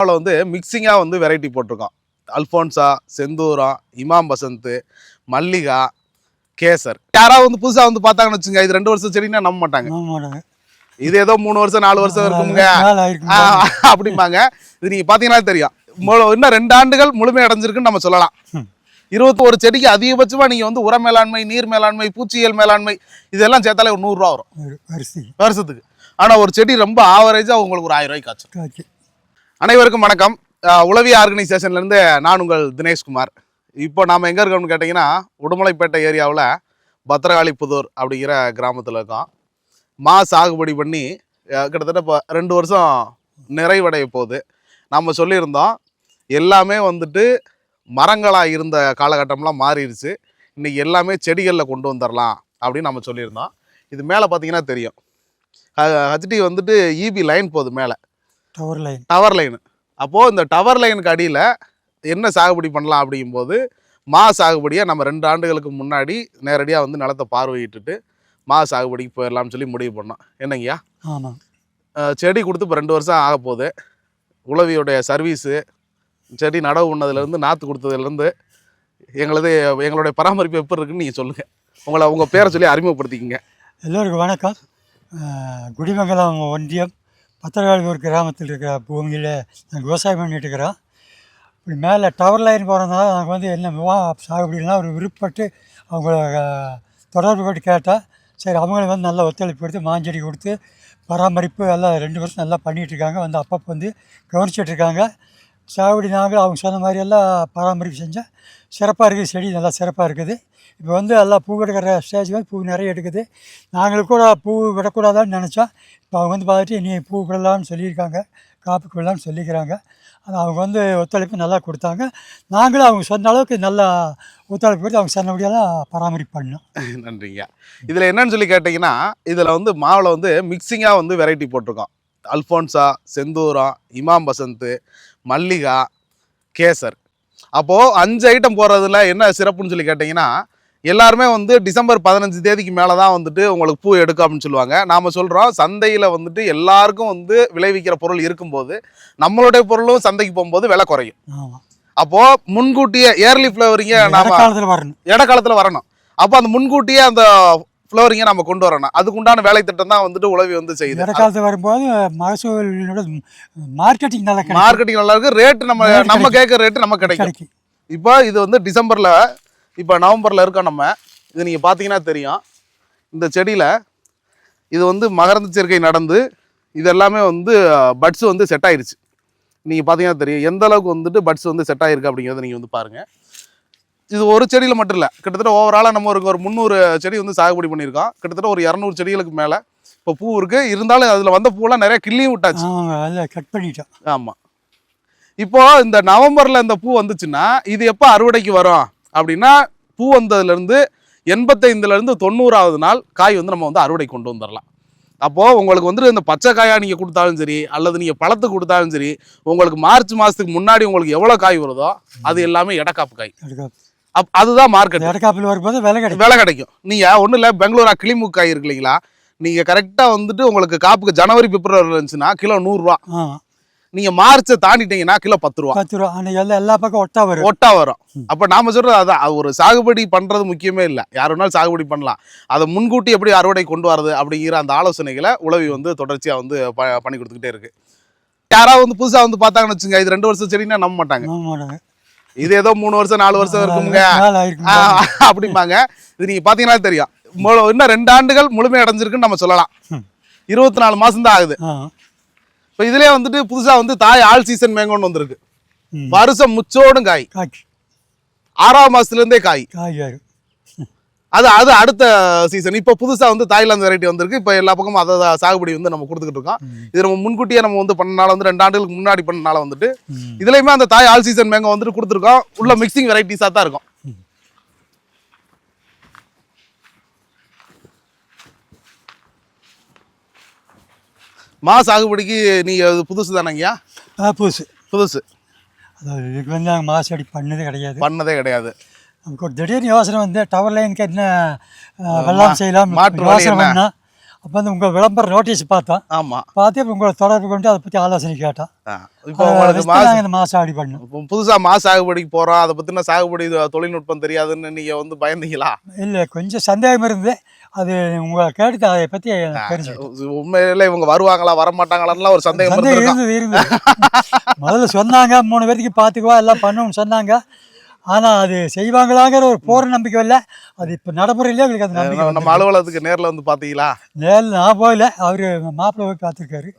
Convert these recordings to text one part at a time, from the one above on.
அதில் வந்து மிக்சிங்காக வந்து வெரைட்டி போட்டிருக்கோம் அல்ஃபோன்சா செந்தூரம் இமாம் பசந்த் மல்லிகா கேசர். யாராவது வந்து புதுசாக வந்து பார்த்தாங்கன்னு வச்சுங்க இது ரெண்டு வருஷம் செடின்னா நம்ப மாட்டாங்க. இது ஏதோ மூணு வருஷம் நாலு வருஷம் இருக்குங்க அப்படிம்பாங்க. இது நீங்கள் பார்த்தீங்கன்னா தெரியும். இன்னும் ரெண்டு ஆண்டுகள் முழுமை அடைஞ்சிருக்குன்னு நம்ம சொல்லலாம். இருபத்தி ஒரு செடிக்கு அதிகபட்சமாக நீங்கள் வந்து உர மேலாண்மை நீர் மேலாண்மை பூச்சியியல் மேலாண்மை இதெல்லாம் சேர்த்தாலே ஒரு நூறுரூவா வரும். வருஷத்துக்கு. ஆனால் ஒரு செடி ரொம்ப ஆவரேஜாக உங்களுக்கு ஒரு ஆயிரம் ரூபாய்க்கு காய்ச்சி. அனைவருக்கும் வணக்கம். உளவி ஆர்கனைசேஷன்லேருந்து நான் உங்கள் தினேஷ்குமார் இப்போ நாம் எங்கே இருக்கோம்னு கேட்டிங்கன்னா உடுமலைப்பேட்டை ஏரியாவில் பத்திரகாளிப்புதூர் அப்படிங்கிற கிராமத்தில் இருக்கோம். மா சாகுபடி பண்ணி கிட்டத்தட்ட இப்போ ரெண்டு வருஷம் நிறைவடைய போகுது. நம்ம சொல்லியிருந்தோம் எல்லாமே வந்துட்டு மரங்களாக இருந்த காலகட்டம்லாம் மாறிடுச்சு. இன்றைக்கி எல்லாமே செடிகளில் கொண்டு வந்துடலாம் அப்படின்னு நம்ம சொல்லியிருந்தோம். இது மேலே பார்த்தீங்கன்னா தெரியும். ஹச்டி வந்துட்டு இபி லைன் போகுது மேலே. டவர் லைன் டவர் லைன் அப்போது இந்த டவர் லைனுக்கு அடியில் என்ன சாகுபடி பண்ணலாம் அப்படிங்கும்போது மா சாகுபடியை நம்ம ரெண்டு ஆண்டுகளுக்கு முன்னாடி நேரடியாக வந்து நிலத்தை பார்வையிட்டுட்டு மா சாகுபடிக்கு போயிடலாம்னு சொல்லி முடிவு பண்ணோம். என்னங்கய்யா? ஆமாம் செடி கொடுத்து இப்போ ரெண்டு வருஷம் ஆக போகுது. உளவியோடைய சர்வீஸு செடி நடவு பண்ணதுலேருந்து நாற்று கொடுத்ததுலேருந்து எங்களது எங்களுடைய பராமரிப்பு எப்படி இருக்குன்னு நீங்கள் சொல்லுங்கள் உங்களை உங்கள் பேரை சொல்லி அறிமுகப்படுத்திக்கங்க. எல்லோருக்கும் வணக்கம். குடிமங்கலம் ஒன்றியம் பத்திரகாளிபுரம் கிராமத்தில் இருக்கிற பூமியில் நாங்கள் விவசாயம் பண்ணிட்டு இருக்கிறோம். இப்படி மேலே டவர் லைன் போகிறதுனால நாங்கள் வந்து என்ன வா சாகுபடிலாம் ஒரு விருப்பப்பட்டு அவங்கள தொடர்பு பட்டு கேட்டால் சரி அவங்களும் வந்து நல்லா ஒத்துழைப்பு கொடுத்து மாஞ்செடி கொடுத்து பராமரிப்பு எல்லாம் ரெண்டு வருஷம் நல்லா பண்ணிகிட்டு இருக்காங்க. வந்து அப்பப்போ வந்து கவனிச்சிட்டு இருக்காங்க. சாகுபடி நாங்களும் அவங்க சொன்ன மாதிரியெல்லாம் பராமரிப்பு செஞ்சால் சிறப்பாக இருக்குது. செடி நல்லா சிறப்பாக இருக்குது. இப்போ வந்து எல்லாம் பூ எடுக்கிற ஸ்டேஜ் வந்து பூ நிறைய எடுக்குது. நாங்களும் கூட பூ விடக்கூடாதான்னு நினச்சோம். இப்போ அவங்க வந்து பார்த்துட்டு நீ பூ விடலாம்னு சொல்லியிருக்காங்க. காப்புக்கு விடலாம்னு சொல்லிக்கிறாங்க. அது அவங்க வந்து ஒத்துழைப்பு நல்லா கொடுத்தாங்க. நாங்களும் அவங்க சொன்ன அளவுக்கு நல்லா ஒத்துழைப்பு கொடுத்து அவங்க சொன்னபடியெல்லாம் பராமரிப்பு பண்ணோம். நன்றிங்க. இதில் என்னன்னு சொல்லி கேட்டிங்கன்னா இதில் வந்து மாவில் வந்து மிக்சிங்காக வந்து வெரைட்டி போட்டிருக்கோம். அல்ஃபோன்ஸா செந்தூரம் இமாம் பசந்த் மல்லிகா கேசர். அப்போது அஞ்சு ஐட்டம் போடுறதுல என்ன சிறப்புன்னு சொல்லி கேட்டிங்கன்னா எல்லாருமே வந்து டிசம்பர் பதினஞ்சு தேதிக்கு மேலே தான் வந்துட்டு உங்களுக்கு பூ எடுக்கும் அப்படின்னு சொல்லுவாங்க. நாம் சொல்கிறோம் சந்தையில் வந்துட்டு எல்லாருக்கும் வந்து விளைவிக்கிற பொருள் இருக்கும்போது நம்மளுடைய பொருளும் சந்தைக்கு போகும்போது விலை குறையும். அப்போது முன்கூட்டியே ஏர்லி ஃப்ளவரிங்க நாம இடைக்காலத்தில் வரணும். அப்போ அந்த முன்கூட்டியே அந்த ஃப்ளவரிங்கை நம்ம கொண்டு வரணும். அதுக்குண்டான வேலை திட்டம் தான் வந்துட்டு உளவி வந்து செய்யுது. இடைக்காலத்தில் வரும்போது மகசூலினோட மார்க்கெட்டிங் நல்லா மார்க்கெட்டிங் நல்லா இருக்கு. ரேட் நம்ம நம்ம கேட்குற ரேட்டு நம்ம கிடைக்கும். இப்போ இது வந்து டிசம்பரில் இப்போ நவம்பரில் இருக்கோம் நம்ம. இது நீங்கள் பார்த்தீங்கன்னா தெரியும். இந்த செடியில் இது வந்து மகரந்த சேர்க்கை நடந்து இது எல்லாமே வந்து பட்ஸ் வந்து செட் ஆயிருச்சு. நீங்கள் பார்த்தீங்கன்னா தெரியும். எந்த அளவுக்கு வந்துட்டு பட்ஸ் வந்து செட் ஆயிருக்கு அப்படிங்கிறத நீங்கள் வந்து பாருங்கள் இது ஒரு செடியில் மட்டும் இல்லை. கிட்டத்தட்ட ஓவராலாக நம்ம ஒரு ஒரு முந்நூறு செடி வந்து சாகுபடி பண்ணியிருக்கோம். கிட்டத்தட்ட ஒரு இரநூறு செடிகளுக்கு மேலே இப்போ பூ இருக்குது இருந்தாலும் அதில் வந்த பூவெல்லாம் நிறைய கிள்ளியும் விட்டாச்சு. அதில் கட் பண்ணிட்டோம். ஆமாம் இப்போ இந்த நவம்பரில் இந்த பூ வந்துச்சுன்னா இது எப்போ அறுவடைக்கு வரும்? அப்படின்னா பூ வந்ததுலேருந்து எண்பத்தைந்துலேருந்து தொண்ணூறாவது நாள் காய் வந்து நம்ம வந்து அறுவடை கொண்டு வந்துடலாம் அப்போது உங்களுக்கு வந்துட்டு இந்த பச்சை காயாக நீங்கள் கொடுத்தாலும் சரி அல்லது நீங்கள் பழத்துக்கு கொடுத்தாலும் சரி உங்களுக்கு மார்ச் மாதத்துக்கு முன்னாடி உங்களுக்கு எவ்வளோ காய் வருதோ அது எல்லாமே இடக்காப்பு காய். அப் அதுதான் மார்க்கெட் இடக்காப்பில் வரும்போது விலை கிடைக்கும். விலை கிடைக்கும். நீங்கள் ஒன்றும் இல்லை பெங்களூரா கிளிமுக் காய் இருக்கு இல்லைங்களா நீங்கள் கரெக்டாக வந்துட்டு உங்களுக்கு காப்புக்கு ஜனவரி பிப்ரவரி இருந்துச்சுன்னா கிலோ நூறுரூவா. நீங்கள் மார்ச்சை தாண்டிட்டீங்கன்னா கிலோ பத்து ரூபா பத்து ரூபா எல்லாம் எல்லா பக்கம் ஒட்டா வரும். ஒட்டா வரும். அப்ப நாம சொல்றது அதான். அது ஒரு சாகுபடி பண்றது முக்கியமே இல்லை. யார் வேணாலும் சாகுபடி பண்ணலாம். அதை முன்கூட்டி எப்படி அறுவடை கொண்டு வரது அப்படிங்கிற அந்த ஆலோசனைகளை உளவி வந்து தொடர்ச்சியா வந்து பண்ணி கொடுத்துக்கிட்டே இருக்கு. யாராவது வந்து புதுசா வந்து பார்த்தாங்கன்னு வச்சுங்க இது ரெண்டு வருஷம் செடின்னா நம்ப மாட்டாங்க. இது ஏதோ மூணு வருஷம் நாலு வருஷம் இருக்குங்க அப்படிம்பாங்க. இது நீங்க பாத்தீங்கன்னா தெரியும். இன்னும் ரெண்டு ஆண்டுகள் முழுமை அடைஞ்சிருக்குன்னு நம்ம சொல்லலாம். இருபத்தி நாலு மாசம் தான் ஆகுது. இப்போ இதுலயே வந்துட்டு புதுசா வந்து தாய் ஆல் சீசன் மேங்கோன்னு வந்திருக்கு. வருஷம் முச்சோடும் காய். ஆறாம் மாசத்துல இருந்தே காய் காய் அது அது அடுத்த சீசன் இப்போ புதுசாக வந்து தாய்லாந்து வெரைட்டி வந்திருக்கு. இப்போ எல்லா பக்கமும் அதை சாகுபடி வந்து நம்ம கொடுத்துக்கிட்டு இருக்கோம். இது நம்ம முன்கூட்டியே நம்ம வந்து பண்ணனால வந்து ரெண்டு ஆண்டுகளுக்கு முன்னாடி பண்ணனால வந்துட்டு. இதுலயுமே அந்த தாய் ஆல் சீசன் மேங்க வந்துட்டு கொடுத்துருக்கோம். உள்ள மிக்சிங் வெரைட்டிஸாக தான் இருக்கும். மா. சாகுபடிக்கு நீங்க அது புதுசு தானங்கய்யா புதுசு. புதுசு. அதாவது இதுக்கு வந்து நாங்கள் மாசடி பண்ணதே கிடையாது. பண்ணதே கிடையாது. நமக்கு ஒரு திடீர்னு யோசனை வந்து டவர் லைனுக்கு என்ன வெள்ளாம் செய்யலாம் யோசனை? பண்ணா அப்போ வந்து உங்கள் விளம்பர நோட்டீஸ் பார்த்தோம். ஆமா. பார்த்து இப்போ உங்களை தொடர்பு கொண்டு அதை பற்றி ஆலோசனை கேட்டோம். இப்போ உங்களுக்கு மாச நாங்கள் ஆடி பண்ணோம். இப்போ புதுசா மா சாகுபடிக்கு போறோம். அதை பத்தின சாகுபடி தொழில்நுட்பம் தெரியாதுன்னு நீங்க வந்து பயந்தீங்களா? இல்லை கொஞ்சம் சந்தேகம் இருந்து அது உங்களை கேட்டு அதை பற்றி தெரிஞ்சு உண்மையில இவங்க வருவாங்களா வரமாட்டாங்களான்லாம் ஒரு சந்தேகம் இருந்தது இருந்தது. முதல்ல சொன்னாங்க மூணு பேருக்கு பார்த்துக்குவா எல்லாம் பண்ணுவோம்னு சொன்னாங்க. ஆனால் அது செய்வாங்களாங்கிற ஒரு போற நம்பிக்கை இல்லை. அது இப்போ நடைமுறையிலே எங்களுக்கு அந்த நம்பிக்கை நம்ம- அலுவலகத்துக்கு நேர்ல வந்து பாத்தீங்களா? நேரில் நான் போகல. அவர் மாப்பிள்ளை போய் பார்த்துருக்காரு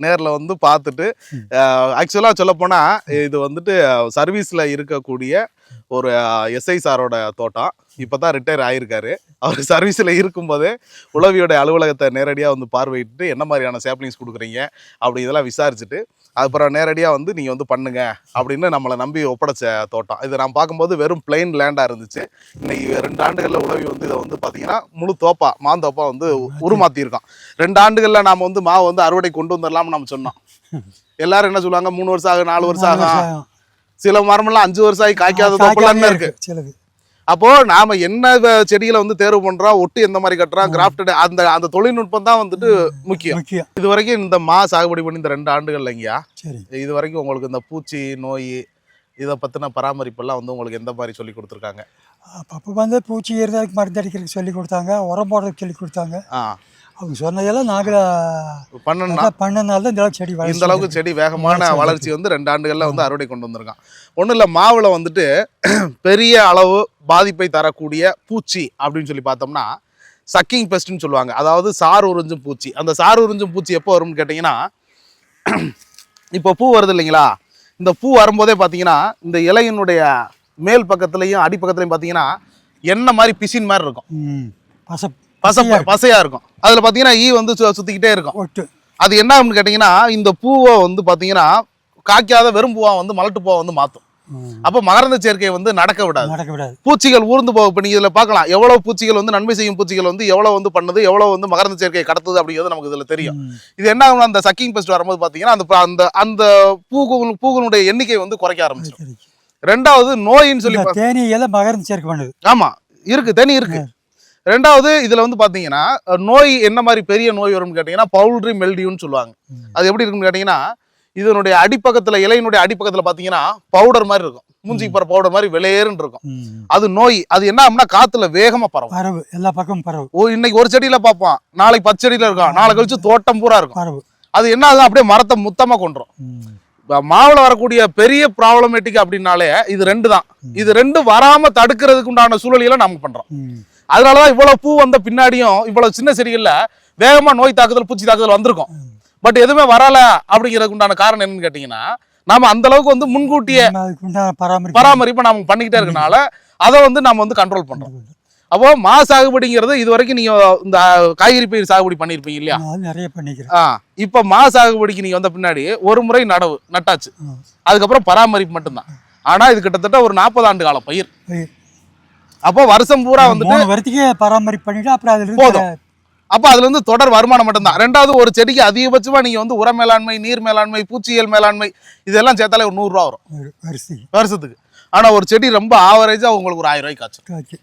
நேர்ல வந்து பார்த்துட்டு ஆக்சுவலா சொல்ல போனா இது வந்துட்டு சர்வீஸ்ல இருக்கக்கூடிய ஒரு எஸ்ஐ சாரோட தோட்டம். இப்பதான் ரிட்டையர் ஆயிருக்காரு. அவர் சர்வீஸ்ல இருக்கும்போதே உளவியோட அலுவலகத்தை நேரடியா வந்து பார்வையிட்டு என்ன மாதிரியான சேப்லிங்ஸ் கொடுக்குறீங்க? அப்படி இதெல்லாம் விசாரிச்சுட்டு அப்புறம் நேரடியா வந்து நீங்க வந்து பண்ணுங்க அப்படின்னு நம்மளை நம்பி ஒப்படைச்ச தோட்டம். இது நான் பார்க்கும்போது வெறும் பிளெயின் லேண்டா இருந்துச்சு. இன்னைக்கு ரெண்டு ஆண்டுகள்ல உளவி வந்து இதை வந்து பாத்தீங்கன்னா முழு தோப்பா மாந்தோப்பா வந்து உருமாத்தியிருக்கோம் ரெண்டு ஆண்டுகள்ல நாம வந்து மாவு வந்து அறுவடை கொண்டு வந்துடலாம்னு நம்ம சொன்னோம். எல்லாரும் என்ன சொல்லுவாங்க? மூணு வருஷம் ஆகும் நாலு வருஷம் ஆகும். சில மரமெல்லாம் அஞ்சு வருஷம் ஆகி காய்க்காத தோப்பெல்லாம் இருக்கு. சிலது அப்போ நாம என்ன செடிகளை வந்து தேர்வு பண்றோம் ஒட்டு எந்த மாதிரி கட்டுறோம் கிராஃப்டட் அந்த அந்த தொழில்நுட்பம் தான் வந்துட்டு முக்கியம். முக்கியம். இது வரைக்கும் இந்த மா சாகுபடி பண்ணி இந்த ரெண்டு ஆண்டுகள்ல ஐயா சரி. இது வரைக்கும் உங்களுக்கு இந்த பூச்சி நோய் இதை பத்தின பராமரிப்பெல்லாம் வந்து உங்களுக்கு எந்த மாதிரி சொல்லி கொடுத்துருக்காங்க? அப்போ வந்து பூச்சி ஏறுறதுக்கு மருந்து அடிக்கிறதுக்கு சொல்லி கொடுத்தாங்க உரம் போடுறதுக்கு சொல்லி கொடுத்தாங்க. ஆ. அவங்க சொன்னதெல்லாம் நாங்களும் பண்ணணும்னா நல்லா பண்ணனால தான் இந்த செடி இந்த அளவுக்கு செடி வேகமான வளர்ச்சி வந்து ரெண்டு ஆண்டுகள்ல வந்து அறுவடை கொண்டு வந்திருக்கான். ஒன்றும் இல்லை மாவுல வந்துட்டு பெரிய அளவு பாதிப்பை தரக்கூடிய பூச்சி அப்படின்னு சொல்லி பார்த்தோம்னா சக்கிங் பெஸ்ட்னு சொல்லுவாங்க. அதாவது சார் உறிஞ்சும் பூச்சி. அந்த சார் உறிஞ்சும் பூச்சி எப்போ வரும்னு கேட்டிங்கன்னா இப்போ பூ வருது இல்லைங்களா? இந்த பூ வரும்போதே பார்த்தீங்கன்னா இந்த இலையினுடைய மேல் பக்கத்துலையும் அடிப்பக்கத்துலையும் பார்த்தீங்கன்னா எண்ணெய் மாதிரி பிசின் மாதிரி இருக்கும். பச பச பசையா இருக்கும். அதில் பார்த்தீங்கன்னா ஈ வந்து சுத்திக்கிட்டே இருக்கும். அது என்ன ஆகும்னு கேட்டிங்கன்னா இந்த பூவை வந்து பார்த்தீங்கன்னா காய்க்காத வெறும் பூவா வந்து மலட்டு பூவா வந்து மாற்றும் ம். அப்போ மகரந்த சேர்க்கையை வந்து நடக்க விடாது. நடக்க விடாது. பூச்சிகள் ஊர்ந்து போக இப்போ நீங்கள் இதில் பார்க்கலாம் எவ்வளோ பூச்சிகள் வந்து நன்மை செய்யும் பூச்சிகள் வந்து எவ்வளோ வந்து பண்ணுது எவ்வளோ வந்து மகரந்த சேர்க்கையை கடத்துது அப்படிங்கிறது நமக்கு இதில் தெரியும். இது என்ன ஆகும்னா அந்த சக்கிங் பெஸ்ட் வரும்போது பார்த்தீங்கன்னா அந்த அந்த அந்த பூக்கள் பூக்களுடைய எண்ணிக்கை வந்து குறைக்க ஆரம்பிச்சிடும். ரெண்டாவது நோயின்னு சொல்லி இந்த தேனி எல்லாம் மகரம் சேர்க்க பண்ணுது. ஆமா. இருக்கு. தேனி இருக்கு. ரெண்டாவது இதுல வந்து பாத்தீங்கன்னா அஹ், நோய் என்ன மாதிரி பெரிய நோய் வரும்னு கேட்டீங்கன்னா பவுல்ட்ரி மெல்டியூன்னு சொல்லுவாங்க. அது எப்படி இருக்குன்னு கேட்டீங்கன்னா இதனுடைய அடிப்பக்கத்துல இலையினுடைய அடிப்பக்கத்துல பாத்தீங்கன்னா பவுடர் மாதிரி இருக்கும். மூஞ்சிக்கு போற பவுடர் மாதிரி வெளியேறுன்னு இருக்கும். அது நோய். அது என்ன ஆகும்னா காத்துல வேகமா பரவும். பரவு. எல்லா பக்கமும் பரவு. ஓ இன்னைக்கு ஒரு செடியில பார்ப்போம். நாளைக்கு பத்து செடியில இருக்கும் நாளை கழிச்சு தோட்டம் பூரா இருக்கும். பரவு. அது என்ன ஆகுது அப்படியே மரத்தை முத்தமா கொண்டுரும். மாவுல வரக்கூடிய பெரிய ப்ராப்ளமேட்டிக் அப்படின்னாலே இது ரெண்டு தான் இது ரெண்டு வராம தடுக்கிறதுக்கு உண்டான சூழலியெல்லாம் நம்ம பண்றோம். அதனாலதான் இவ்வளவு பூ வந்த பின்னாடியும் இவ்வளவு சின்ன செடிகள்ல வேகமா நோய் தாக்குதல் பூச்சி தாக்குதல் வந்திருக்கும். பட் எதுவுமே வரல அப்படிங்கிறதுக்கு உண்டான காரணம் என்னன்னு கேட்டீங்கன்னா நாம அந்த அளவுக்கு வந்து முன்கூட்டியே பராமரிப்பு. நாம பண்ணிக்கிட்டே இருக்கனால அதை வந்து நம்ம வந்து கண்ட்ரோல் பண்றோம். அப்போ மா சாகுபடிங்கிறது இது வரைக்கும் நீங்க இந்த காய்கறி பயிர் சாகுபடி பண்ணியிருப்பீங்க இல்லையா? நிறைய பண்ணிக்கிறேன். இப்போ மா சாகுபடிக்கு நீங்க வந்த பின்னாடி ஒரு முறை நடவு நட்டாச்சு. அதுக்கப்புறம் பராமரிப்பு மட்டும்தான். ஆனா இது கிட்டத்தட்ட ஒரு நாற்பது ஆண்டு கால பயிர். அப்போ வருஷம் பூரா வந்துட்டு மூணு பராமரிப்பு பண்ணிட்டு அப்புறம் அதுல போதும். அப்போ அதுல இருந்து தொடர் வருமானம் மட்டும்தான். ரெண்டாவது ஒரு செடிக்கு அதிகபட்சமா நீங்க வந்து உர மேலாண்மை நீர் மேலாண்மை பூச்சியியல் மேலாண்மை இதெல்லாம் சேர்த்தாலே ஒரு நூறுரூவா வரும். வருஷத்துக்கு. ஆனா ஒரு செடி ரொம்ப ஆவரேஜா உங்களுக்கு ஒரு ஆயிரம் ரூபாய்க்கு காய்ச்சி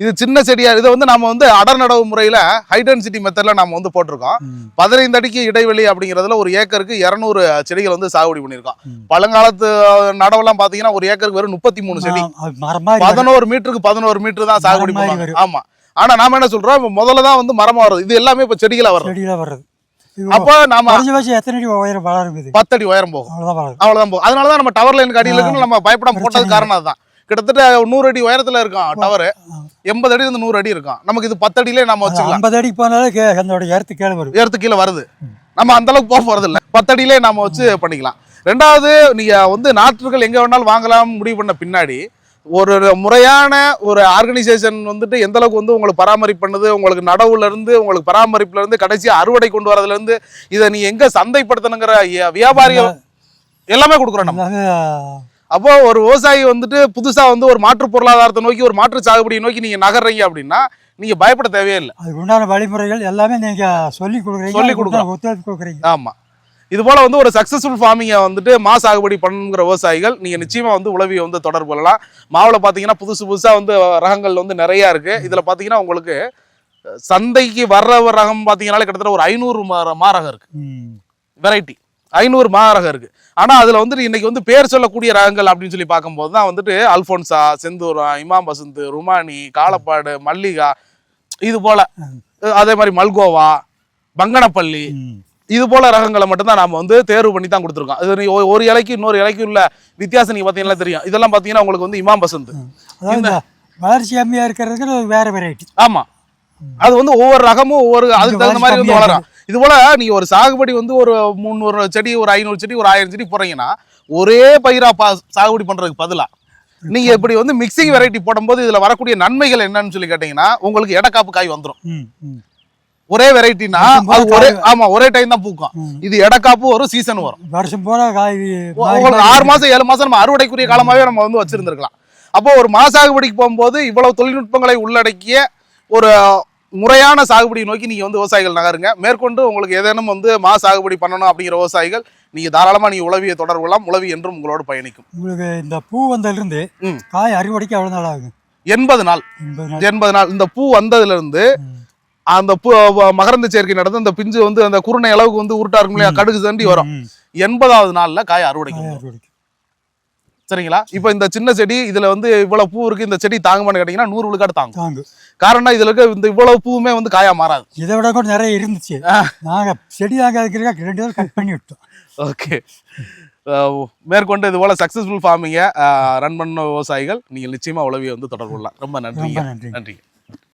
இது சின்ன செடியா இதை வந்து நம்ம வந்து அடர் நடவு முறையில ஹை டென்சிட்டி மெத்தட்ல நம்ம வந்து போட்டிருக்கோம். பதினைந்து அடிக்கு இடைவெளி அப்படிங்கிறதுல ஒரு ஏக்கருக்கு இரநூறு செடிகள் வந்து சாகுபடி பண்ணியிருக்கோம். ம். பழங்காலத்து நடவெல்லாம் பாத்தீங்கன்னா ஒரு ஏக்கருக்கு வெறும் முப்பத்தி மூணு செடி. பதினோரு மீட்டருக்கு பதினோரு மீட்டர் தான் சாகுபடி பண்ணுவாங்க. ஆமா. ஆனா நாம என்ன சொல்றோம்? இப்ப முதல்ல தான் வந்து மரமா வருது இது எல்லாமே இப்ப செடிகளா வருது இது அப்போ நாம எத்தனை அடி உயரம் வளரும் பத்தடி உயரம் போகும். அவ்வளோதான் வளரும். அவ்வளவுதான் போகும். அதனாலதான் நம்ம டவர் லைனுக்கு அடியில் இருக்குன்னு நம்ம பயப்படாம போட்டது காரணம் அதுதான். கிட்டத்தட்ட நூறு அடி உயரத்துல இருக்கும் டவர். எண்பது அடி இருந்து நூறு அடி இருக்கும் நமக்கு இது பத்து அடியிலே நம்ம வச்சுக்கலாம். ஐம்பது அடிக்கு போனாலே அதோட இடத்து கீழே வரும் உயரத்து கீழே வருது. நம்ம அந்த அளவுக்கு போக போறது இல்ல. பத்து அடியிலே நாம வச்சு பண்ணிக்கலாம். ரெண்டாவது நீங்க வந்து நாற்றுகள் எங்க வேணாலும் வாங்கலாம் முடிவு பண்ண பின்னாடி ஒரு முறையான ஒரு ஆர்கனைசேஷன் வந்துட்டு எந்த அளவுக்கு வந்து உங்களுக்கு பராமரிப்பு பண்ணுது உங்களுக்கு நடவுல இருந்து உங்களுக்கு பராமரிப்புல இருந்து கடைசி அறுவடை கொண்டு வரதுல இருந்து இதை நீ எங்க சந்தைப்படுத்தணுங்கிற வியாபாரிகள் எல்லாமே கொடுக்குறோம் நம்ம. அப்போ ஒரு விவசாயி வந்துட்டு புதுசா வந்து ஒரு மாற்று பொருளாதாரத்தை நோக்கி ஒரு மாற்று சாகுபடியை நோக்கி நீங்க நகர்றீங்க அப்படின்னா நீங்க பயப்பட தேவையே இல்லை அதுக்கு உண்டான வழிமுறைகள் எல்லாமே நீங்க சொல்லி கொடுக்குறீங்க சொல்லி உண்டான ஒத்துழைப்பு கொடுக்குறீங்க. ஆமா. இது போல வந்து ஒரு சக்சஸ்ஃபுல் ஃபார்மிங்கை வந்துட்டு மா சாகுபடி பண்ணுங்கிற விவசாயிகள் நீங்க நிச்சயமா வந்து உளவியை வந்து தொடர்பு கொள்ளலாம். மாவுல பாத்தீங்கன்னா புதுசு புதுசா வந்து ரகங்கள் வந்து நிறைய இருக்கு. இதுல பாத்தீங்கன்னா உங்களுக்கு சந்தைக்கு வர்ற ரகம் பார்த்தீங்கன்னாலே கிட்டத்தட்ட ஒரு ஐநூறு மாரகம் இருக்கு. ம். வெரைட்டி ஐநூறு மாரகம் இருக்கு. ஆனா அதுல வந்துட்டு இன்னைக்கு வந்து பேர் சொல்லக்கூடிய ரகங்கள் அப்படின்னு சொல்லி பார்க்கும்போது தான் வந்துட்டு அல்போன்சா செந்தூரம் இமாம் பசந்த் ருமானி காலப்பாடு மல்லிகா இது போல. அதே மாதிரி மல்கோவா பங்கனப்பள்ளி இது போல ரகங்களை மட்டும்தான் நாம வந்து தேர்வு பண்ணி தான் கொடுத்துருக்கோம். இது ஒரு இலைக்கு இன்னொரு இலைக்கு உள்ள வித்தியாசம் நீங்க பார்த்தீங்கன்னா தெரியும். இதெல்லாம் பார்த்தீங்கன்னா உங்களுக்கு வந்து இமாம் பசந்த் வளர்ச்சி கம்மியாக இருக்கிறதுக்கு வேறு வெரைட்டி ஆமா. அது வந்து ஒவ்வொரு ரகமும் ஒவ்வொரு அதுக்கு தகுந்த மாதிரி வந்து வளரும். இது போல நீங்க ஒரு சாகுபடி வந்து ஒரு முந்நூறு செடி ஒரு ஐநூறு செடி ஒரு ஆயிரம் செடி போடுறீங்கன்னா ஒரே பயிரா பா சாகுபடி பண்றதுக்கு பதிலா. நீங்க இப்படி வந்து மிக்சிங் வெரைட்டி போடும்போது இதுல வரக்கூடிய நன்மைகள் என்னன்னு சொல்லி கேட்டீங்கன்னா உங்களுக்கு எடக்காப்பு காய் வந்துரும். ம் ம். ஒரே வெரைட்டினா அது ஒரே ஆமா ஒரே டைம் தான் பூக்கும். இது எடக்காப்பு ஒரு சீசன் வரும். வருஷம் பூரா காய் உங்களுக்கு ஆறு மாசம் ஏழு மாசம் நம்ம அறுவடைக்குரிய காலமாவே நம்ம வந்து வச்சிருந்திருக்கலாம். அப்போ ஒரு மா சாகுபடிக்கு போகும்போது இவ்வளவு தொழில்நுட்பங்களை உள்ளடக்கிய ஒரு முறையான சாகுபடியை நோக்கி நீங்க வந்து விவசாயிகள் நகருங்க. மேற்கொண்டு உங்களுக்கு ஏதேனும் வந்து மா சாகுபடி பண்ணணும் அப்படிங்கிற விவசாயிகள் நீங்க தாராளமா நீங்க உளவியை தொடர்பு கொள்ளலாம். உளவி என்றும் உங்களோடு பயணிக்கும். உங்களுக்கு இந்த பூ வந்ததுலேருந்து. காய் அறுவடைக்கு எவ்வளோ நாள் ஆகும் எண்பது நாள். எண்பது நாள். இந்த பூ வந்ததுல இருந்து ம். அந்த பூ மகரந்த சேர்க்கை நடந்து அந்த பிஞ்சு வந்து அந்த குருணை அளவுக்கு வந்து உருட்டா இருக்கும் இல்லையா கடுகு தண்டி வரும். எண்பதாவது நாள்ல காய். அறுவடைக்கு. சரிங்களா? இப்போ இந்த சின்ன செடி இதுல வந்து இவ்வளவு பூ இருக்கு இந்த செடி தாங்குமான்னு கேட்டீங்கன்னா நூறு விழுக்காடு தாங்கும். தாங்கு. காரணம் இதுல இருக்க இந்த இவ்வளவு பூவுமே வந்து காயா மாறாது. இதை விட கூட நிறைய இருந்துச்சு. நாங்கள் செடி தாங்கிறதுக்கு ரெண்டு பேரும் கட் பண்ணி விட்டோம். ஓகே. மேற்கொண்டு இது போல சக்சஸ்ஃபுல் ஃபார்மிங்கை ரன் பண்ண விவசாயிகள் நீங்கள் நிச்சயமா உளவியை வந்து தொடர்பு கொள்ளலாம். ரொம்ப நன்றிங்க. ரொம்ப நன்றி நன்றி